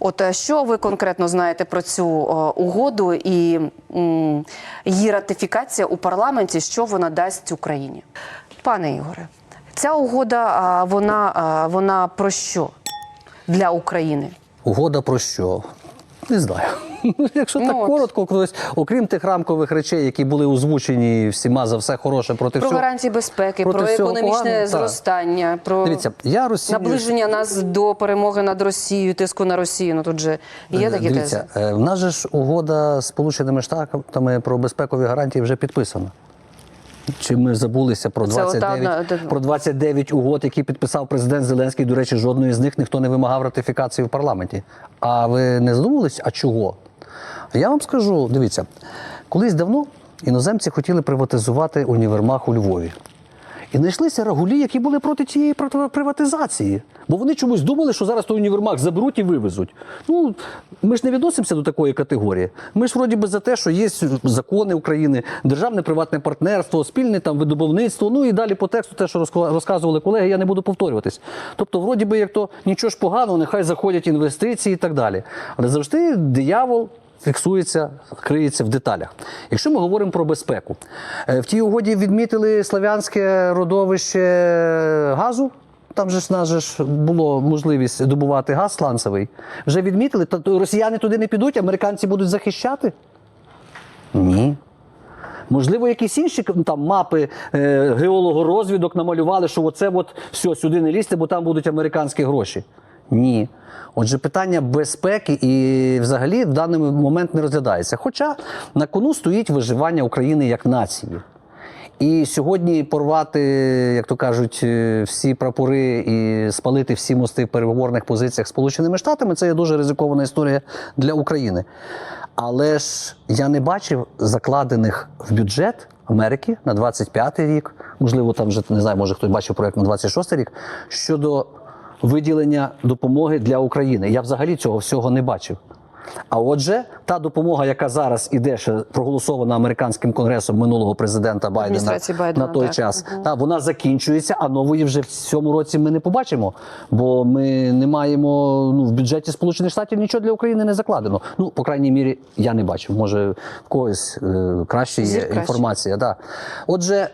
От е, що ви конкретно знаєте про цю е, угоду і її ратифікація у парламенті, що вона дасть Україні? Пане Ігоре, ця угода вона, вона про що для України? Угода про що? Не знаю. Якщо Ну так от. коротко, колись, окрім тих рамкових речей, які були озвучені всіма за все хороше проти Про всього. гарантії безпеки, проти про економічне так. зростання, про Дивіться, я розцінюю... наближення нас до перемоги над Росією, тиску на Росію. Ну тут же є такі Дивіться, тези. е, в нас же ж угода з Сполученими Штатами про безпекові гарантії вже підписана. Чи ми забулися про Це 29, одна- про 29 угод, які підписав президент Зеленський? До речі, жодної з них ніхто не вимагав ратифікації в парламенті. А ви не задумувались, а чого? Я вам скажу, дивіться, колись давно іноземці хотіли приватизувати універмаг у Львові. І знайшлися рагулі, які були проти цієї приватизації. Бо вони чомусь думали, що зараз той універмаг заберуть і вивезуть. Ну, ми ж не відносимося до такої категорії. Ми ж вроді би за те, що є закони України, державне приватне партнерство, спільне там видобувництво. Ну і далі по тексту, те, що розказували колеги, я не буду повторюватись. Тобто, вроді би, як то нічого ж поганого, нехай заходять інвестиції і так далі. Але завжди диявол фіксується, криється в деталях. Якщо ми говоримо про безпеку, е, в тій угоді відмітили славянське родовище газу. Там же ж нас же ж було можливість добувати газ сланцевий. Вже відмітили, то росіяни туди не підуть, американці будуть захищати? Ні. Можливо, якісь інші там мапи е, геологорозвідок намалювали, що оце от все, сюди не лізьте, бо там будуть американські гроші. Ні. Отже, питання безпеки і взагалі в даний момент не розглядається. Хоча на кону стоїть виживання України як нації. І сьогодні порвати, як то кажуть, е, всі прапори і спалити всі мости в переговорних позиціях з Сполученими Штатами це є дуже ризикована історія для України. Але ж я не бачив закладених в бюджет Америки на 25-й рік, можливо, там вже не знаю, може хтось бачив проект на 26-й рік щодо виділення допомоги для України. Я взагалі цього всього не бачив. А отже, та допомога, яка зараз іде, ще проголосована американським конгресом минулого президента Байдена, Байдена, на той так. час, та вона закінчується, а нової вже в цьому році ми не побачимо, бо ми не маємо ну в бюджеті Сполучених Штатів нічого для України не закладено. Ну, по крайній мірі, я не бачив. Може, в когось е, краще є Зір краще. інформація. Да. Отже,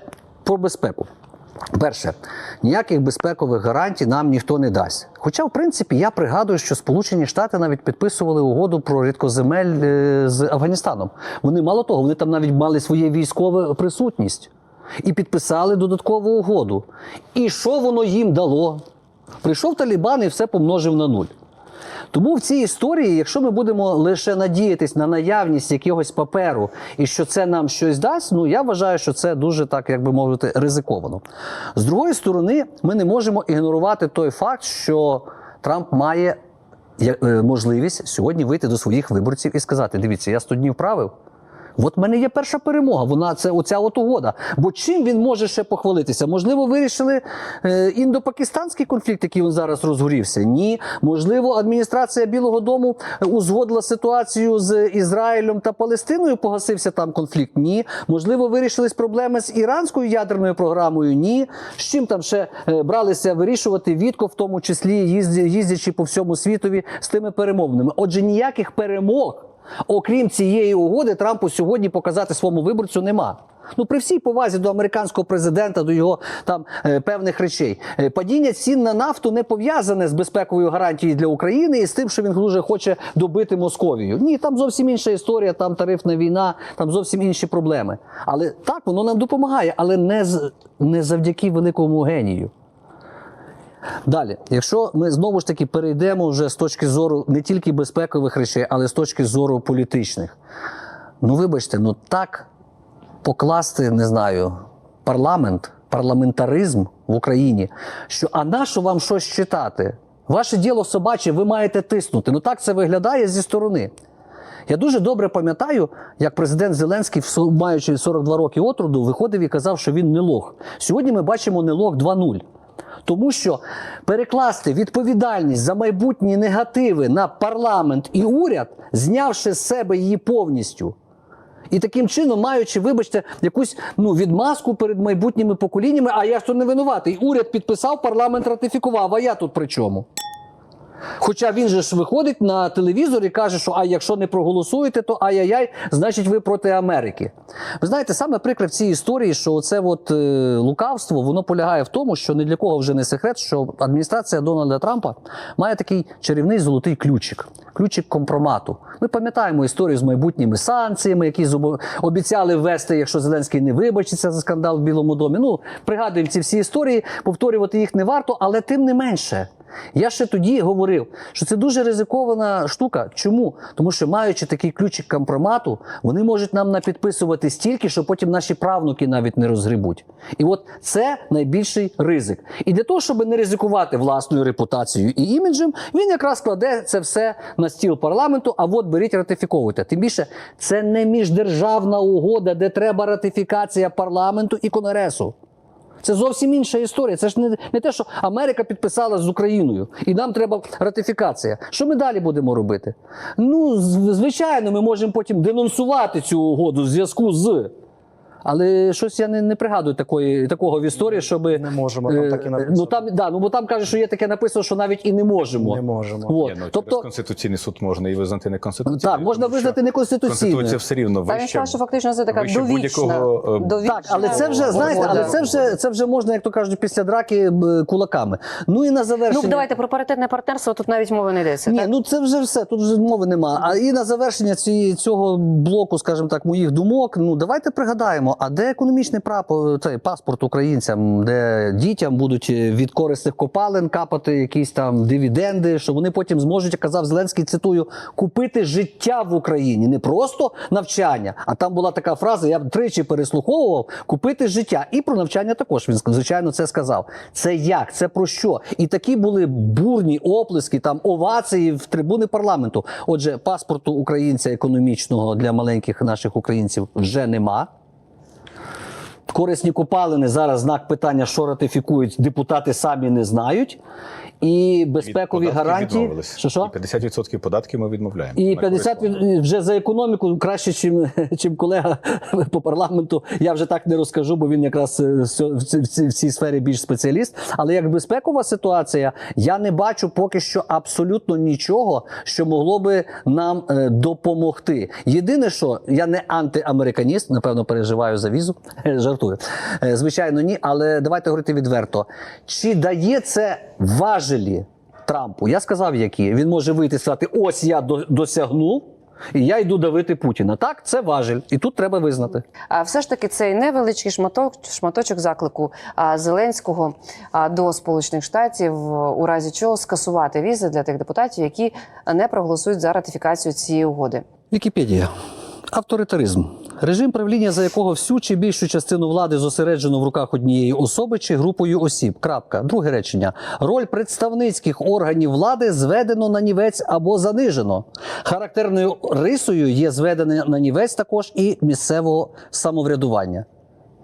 про безпеку. Перше, ніяких безпекових гарантій нам ніхто не дасть. Хоча, в принципі, я пригадую, що Сполучені Штати навіть підписували угоду про рідкоземель е, з Афганістаном. Вони мало того, вони там навіть мали своє військове присутність і підписали додаткову угоду. І що воно їм дало? Прийшов Талібан і все помножив на нуль. Тому в цій історії, якщо ми будемо лише надіятись на наявність якогось паперу і що це нам щось дасть, ну я вважаю, що це дуже так, як би мовити, ризиковано. З другої сторони, ми не можемо ігнорувати той факт, що Трамп має е, можливість сьогодні вийти до своїх виборців і сказати: дивіться, я 100 днів правив. От в мене є перша перемога. Вона це оця от угода. Бо чим він може ще похвалитися? Можливо, вирішили е, індопакистанський конфлікт, який він зараз розгорівся? Ні. Можливо, адміністрація Білого Дому узгодила ситуацію з Ізраїлем та Палестиною. Погасився там конфлікт? Ні. Можливо, вирішились проблеми з іранською ядерною програмою? Ні. З чим там ще е, бралися вирішувати Вітко, в тому числі їздячи по всьому світові з тими перемовними? Отже, ніяких перемог. Окрім цієї угоди, Трампу сьогодні показати своєму виборцю нема. Ну, при всій повазі до американського президента, до його там е, певних речей. Е, падіння цін на нафту не пов'язане з безпековою гарантією для України і з тим, що він дуже хоче добити Московію. Ні, там зовсім інша історія, там тарифна війна, там зовсім інші проблеми. Але так, воно нам допомагає, але не, з, не завдяки великому генію. Далі, якщо ми знову ж таки перейдемо вже з точки зору не тільки безпекових речей, але з точки зору політичних. Ну, вибачте, ну так покласти, не знаю, парламент, парламентаризм в Україні, що а нащо вам щось читати? Ваше діло собаче, ви маєте тиснути. Ну так це виглядає зі сторони. Я дуже добре пам'ятаю, як президент Зеленський, маючи 42 роки отруду, виходив і казав, що він не лох. Сьогодні ми бачимо не лох 2.0. Тому що перекласти відповідальність за майбутні негативи на парламент і уряд, знявши з себе її повністю. І таким чином, маючи, вибачте, якусь ну, відмазку перед майбутніми поколіннями, а я ж то не винуватий. Уряд підписав, парламент ратифікував, а я тут при чому? Хоча він же ж виходить на телевізор і каже, що а якщо не проголосуєте, то ай-яй-яй, значить ви проти Америки. Ви знаєте, саме прикре в цій історії, що оце от е, лукавство, воно полягає в тому, що ні для кого вже не секрет, що адміністрація Дональда Трампа має такий чарівний золотий ключик, ключик компромату. Ми пам'ятаємо історію з майбутніми санкціями, які обіцяли ввести, якщо Зеленський не вибачиться за скандал в Білому домі. Ну пригадуємо ці всі історії, повторювати їх не варто, але тим не менше. Я ще тоді говорив, що це дуже ризикована штука. Чому? Тому що маючи такий ключик компромату, вони можуть нам напідписувати стільки, що потім наші правнуки навіть не розгребуть. І от це найбільший ризик. І для того, щоб не ризикувати власною репутацією і іміджем, він якраз кладе це все на стіл парламенту. А от беріть ратифіковуйте. Тим більше це не міждержавна угода, де треба ратифікація парламенту і конгресу. Це зовсім інша історія. Це ж не, не те, що Америка підписала з Україною, і нам треба ратифікація. Що ми далі будемо робити? Ну, звичайно, ми можемо потім денонсувати цю угоду в зв'язку з. Але щось я не, не пригадую такої, такого в історії, щоб. Не можемо, там так і написано. Ну там, да, ну, бо там каже, що є таке написано, що навіть і не можемо. Не можемо. От. Ні, ну, тобто, через Конституційний суд можна і визнати неконституційним. так, можна визнати неконституційною. Конституція все рівно Та він сказав, що фактично це така довічна, е, довічна Так, але це вже знаєте, але це вже це вже можна, як то кажуть, після драки кулаками. Ну і на завершення. Ну давайте про паритетне партнерство тут навіть мови не йдеться. Ні, так? ну це вже все. Тут вже мови нема. А і на завершення цієї цього блоку, скажімо так, моїх думок. Ну давайте пригадаємо, а де економічний прапор, цей паспорт українцям, де дітям будуть від корисних копалин капати якісь там дивіденди, що вони потім зможуть, як казав Зеленський, цитую, купити життя в Україні, не просто навчання. А там була така фраза, я тричі переслуховував: купити життя. І про навчання також він звичайно це сказав. Це як? Це про що? І такі були бурні оплески, там овації в трибуни парламенту. Отже, паспорту українця економічного для маленьких наших українців вже нема. Корисні копалини зараз знак питання, що ратифікують депутати самі не знають. І безпекові гарантії. Що що? І 50% податків ми відмовляємо. І На 50 користь від- вже за економіку краще, чим, чим колега по парламенту. Я вже так не розкажу, бо він якраз е, в цій- в цій- сфері більш спеціаліст. Але як безпекова ситуація, я не бачу поки що абсолютно нічого, що могло би нам е, допомогти. Єдине, що я не антиамериканіст, напевно, переживаю за візу. Жартую. Е, Звичайно, ні. Але давайте говорити відверто. Чи дає це важелі Трампу? Я сказав, які. Він може вийти і сказати: ось я до- досягнув. І я йду давити Путіна. Так, це важель, і тут треба визнати. А все ж таки цей невеличкий шматок, шматочок заклику а, Зеленського а, до Сполучених Штатів, у разі чого скасувати візи для тих депутатів, які не проголосують за ратифікацію цієї угоди. Вікіпедія. Авторитаризм. Режим правління, за якого всю чи більшу частину влади зосереджено в руках однієї особи чи групою осіб. Крапка. Друге речення. Роль представницьких органів влади зведено на нівець або занижено. Характерною рисою є зведене на нівець також і місцевого самоврядування.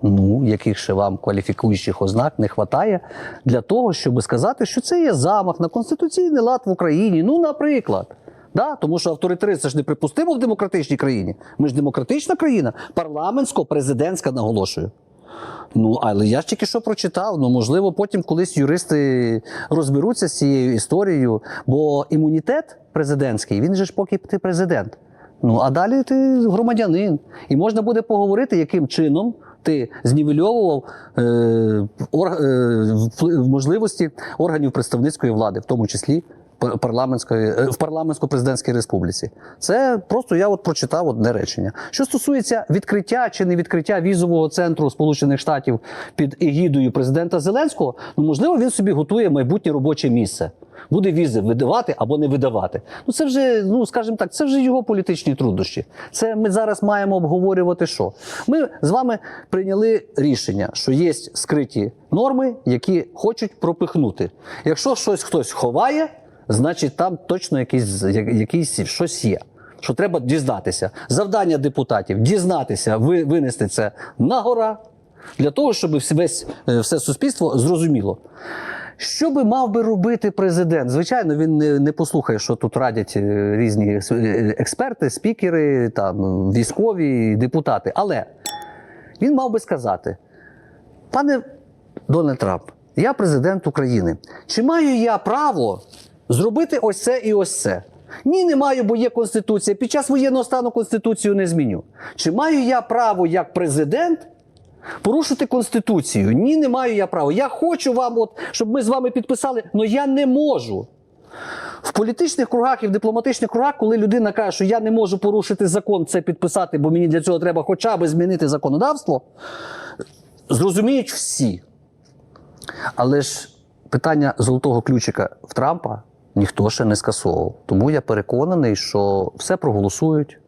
Ну, яких ще вам кваліфікуючих ознак не вистачає для того, щоб сказати, що це є замах на конституційний лад в Україні. Ну, наприклад. Да? Тому що авторитаризм це ж неприпустимо в демократичній країні. Ми ж демократична країна, парламентсько-президентська наголошую. Ну, але я ж тільки що прочитав. Ну, можливо, потім колись юристи розберуться з цією історією, бо імунітет президентський, він же ж поки ти президент. Ну, а далі ти громадянин. І можна буде поговорити, яким чином ти знівельовував е, е, можливості органів представницької влади, в тому числі парламентської е, в парламентсько-президентській республіці. Це просто я от прочитав одне речення. Що стосується відкриття чи не відкриття візового центру Сполучених Штатів під егідою президента Зеленського, ну можливо, він собі готує майбутнє робоче місце. Буде візи видавати або не видавати. Ну це вже, ну скажімо так, це вже його політичні труднощі. Це ми зараз маємо обговорювати. Що ми з вами прийняли рішення, що є скриті норми, які хочуть пропихнути. Якщо щось хтось ховає, значить там точно якийсь, якийсь щось є. Що треба дізнатися. Завдання депутатів дізнатися, ви, винести це на гора, для того, щоб весь е, все суспільство зрозуміло. Що би мав би робити президент? Звичайно, він не, не послухає, що тут радять е, різні е, експерти, спікери, там, військові, депутати. Але він мав би сказати: пане Дональд Трамп, я президент України. Чи маю я право зробити ось це і ось це. Ні, не маю, бо є конституція. Під час воєнного стану конституцію не зміню. Чи маю я право як президент порушити конституцію? Ні, не маю я права. Я хочу вам, от, щоб ми з вами підписали, але я не можу. В політичних кругах і в дипломатичних кругах, коли людина каже, що я не можу порушити закон, це підписати, бо мені для цього треба хоча б змінити законодавство, зрозуміють всі. Але ж питання золотого ключика в Трампа ніхто ще не скасовував. Тому я переконаний, що все проголосують,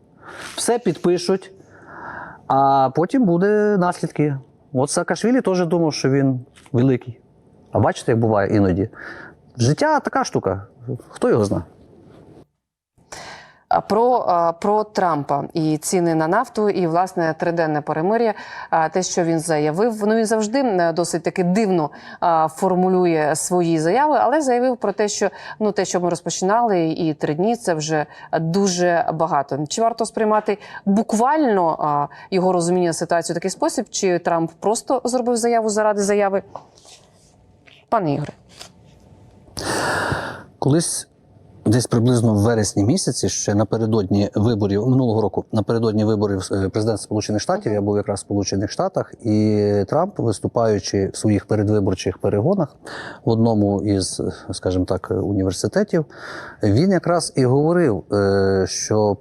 все підпишуть, а потім буде наслідки. От Саакашвілі теж думав, що він великий. А бачите, як буває іноді. Життя така штука. Хто його знає? Про, про Трампа і ціни на нафту, і власне триденне перемир'я. Те, що він заявив, ну він завжди досить таки дивно формулює свої заяви, але заявив про те, що ну те, що ми розпочинали, і три дні це вже дуже багато. Чи варто сприймати буквально його розуміння ситуації в такий спосіб, чи Трамп просто зробив заяву заради заяви? Пане Ігоре. Колись десь приблизно в вересні місяці, ще напередодні виборів минулого року, напередодні виборів е, президента Сполучених Штатів, я був якраз в Сполучених Штатах, і Трамп, виступаючи в своїх передвиборчих перегонах в одному із, скажімо так, університетів, він якраз і говорив, е, що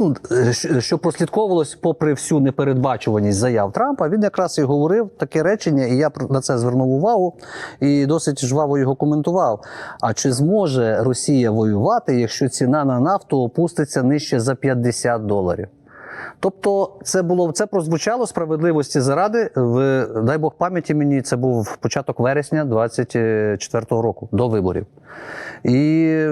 ну, е, що- що прослідковувалось попри всю непередбачуваність заяв Трампа, він якраз і говорив таке речення, і я на це звернув увагу і досить жваво його коментував. А чи зможе Росія воювати, якщо ціна на нафту опуститься нижче за 50 доларів? Тобто, це було це прозвучало справедливості заради. В дай Бог пам'яті мені це був початок вересня 24-го року до виборів. І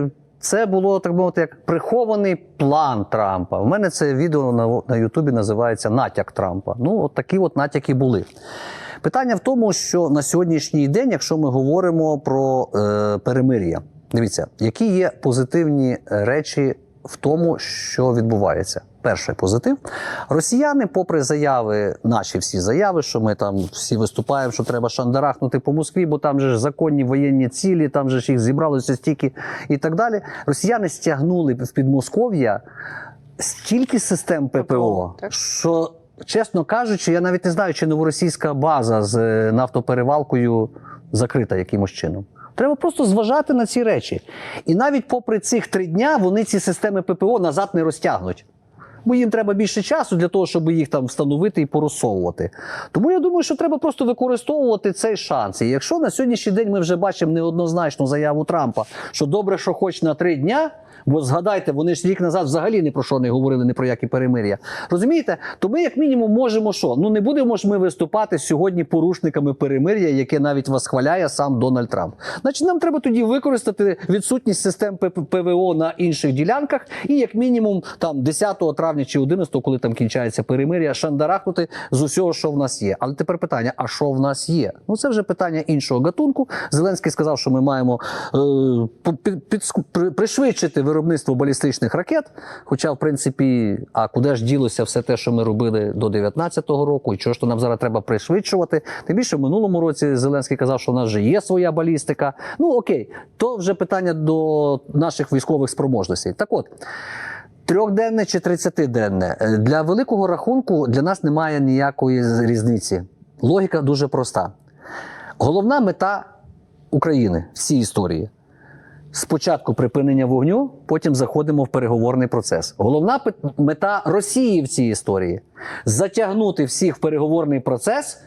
це було так би мовити, як прихований план Трампа. У мене це відео на, Ютубі називається Натяк Трампа. Ну, от такі от натяки були. Питання в тому, що на сьогоднішній день, якщо ми говоримо про е, перемир'я, дивіться, які є позитивні речі в тому, що відбувається. Перший позитив. Росіяни, попри заяви, наші всі заяви, що ми там всі виступаємо, що треба шандарахнути по Москві, бо там же ж законні воєнні цілі, там же ж їх зібралося стільки і так далі. Росіяни стягнули в Підмосков'я стільки систем ППО, так. що, чесно кажучи, я навіть не знаю, чи новоросійська база з е, нафтоперевалкою закрита якимось чином. Треба просто зважати на ці речі. І навіть попри цих три дня вони ці системи ППО назад не розтягнуть. Бо їм треба більше часу для того, щоб їх там встановити і порозсовувати. Тому я думаю, що треба просто використовувати цей шанс. І якщо на сьогоднішній день ми вже бачимо неоднозначну заяву Трампа, що добре, що хоч на три дня. Бо згадайте, вони ж рік назад взагалі ні про що не говорили, ні про які перемир'я. Розумієте? То ми, як мінімум, можемо що? Ну не будемо ж ми виступати сьогодні порушниками перемир'я, яке навіть восхваляє сам Дональд Трамп. Значить, нам треба тоді використати відсутність систем П- ПВО на інших ділянках, і як мінімум там 10 травня чи 11, коли там кінчається перемир'я, шандарахнути з усього, що в нас є. Але тепер питання: а що в нас є? Ну це вже питання іншого гатунку. Зеленський сказав, що ми маємо е, під, при- пришвидшити виробництво балістичних ракет. Хоча, в принципі, а куди ж ділося все те, що ми робили до 19-го року, і чого ж то нам зараз треба пришвидшувати? Тим більше в минулому році Зеленський казав, що в нас вже є своя балістика. Ну окей, то вже питання до наших військових спроможностей. Так от. Трьохденне чи 30-денне. Е, Для великого рахунку для нас немає ніякої різниці. Логіка дуже проста. Головна мета України в цій історії. Спочатку припинення вогню, потім заходимо в переговорний процес. Головна мета Росії в цій історії затягнути всіх в переговорний процес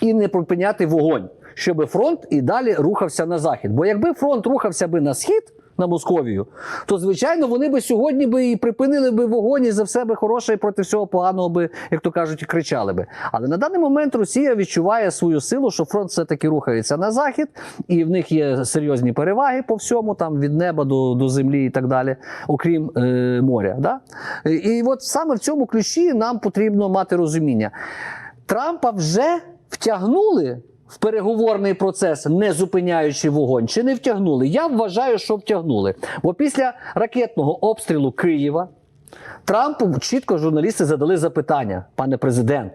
і не припиняти вогонь, щоб фронт і далі рухався на захід. Бо якби фронт рухався би на схід, на Московію, то звичайно вони би сьогодні би і припинили би вогонь і за все би хороше і проти всього поганого би, як то кажуть, кричали би. Але на даний момент Росія відчуває свою силу, що фронт все-таки рухається на захід, і в них є серйозні переваги по всьому, там від неба до, до землі і так далі, окрім е, моря. Да? І, і от саме в цьому ключі нам потрібно мати розуміння. Трампа вже втягнули в переговорний процес, не зупиняючи вогонь, чи не втягнули? Я вважаю, що втягнули. Бо після ракетного обстрілу Києва Трампу чітко журналісти задали запитання, пане президент.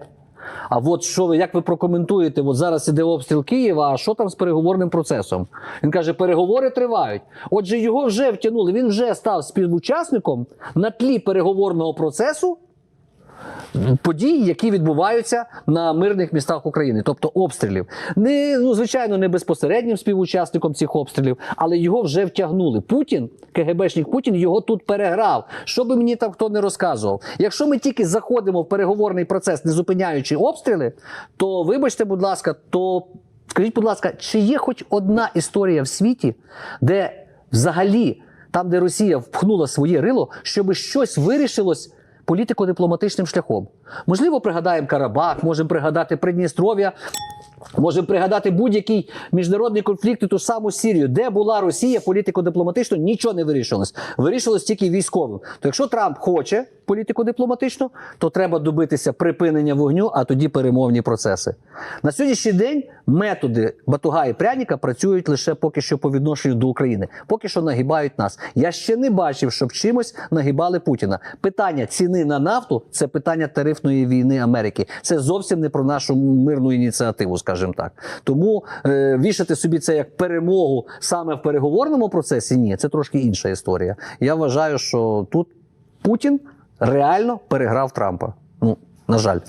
А от що ви, як ви прокоментуєте? От зараз іде обстріл Києва, а що там з переговорним процесом? Він каже, переговори тривають. Отже, його вже втягнули. Він вже став співучасником на тлі переговорного процесу подій, які відбуваються на мирних містах України, тобто обстрілів. Не ну звичайно, не безпосереднім співучасником цих обстрілів, але його вже втягнули. Путін, КГБшник Путін, його тут переграв. Що би мені там хто не розказував. Якщо ми тільки заходимо в переговорний процес, не зупиняючи обстріли, то вибачте, будь ласка, то скажіть, будь ласка, чи є хоч одна історія в світі, де взагалі там, де Росія впхнула своє рило, щоб щось вирішилось політико-дипломатичним шляхом. Можливо, пригадаємо Карабах, можемо пригадати Придністров'я, можемо пригадати будь-який міжнародний конфлікт і ту саму Сірію, де була Росія політико-дипломатично, нічого не вирішилось. Вирішилось тільки військовим. То якщо Трамп хоче політико-дипломатично, то треба добитися припинення вогню, а тоді перемовні процеси. На сьогоднішній день методи Батуга і Пряніка працюють лише поки що по відношенню до України, поки що нагибають нас. Я ще не бачив, щоб чимось нагибали Путіна. Питання ціни на нафту це питання тарифної війни Америки. Це зовсім не про нашу мирну ініціативу, скажімо так. Тому е, вішати собі це як перемогу саме в переговорному процесі. Ні, це трошки інша історія. Я вважаю, що тут Путін реально переграв Трампа. Ну на жаль.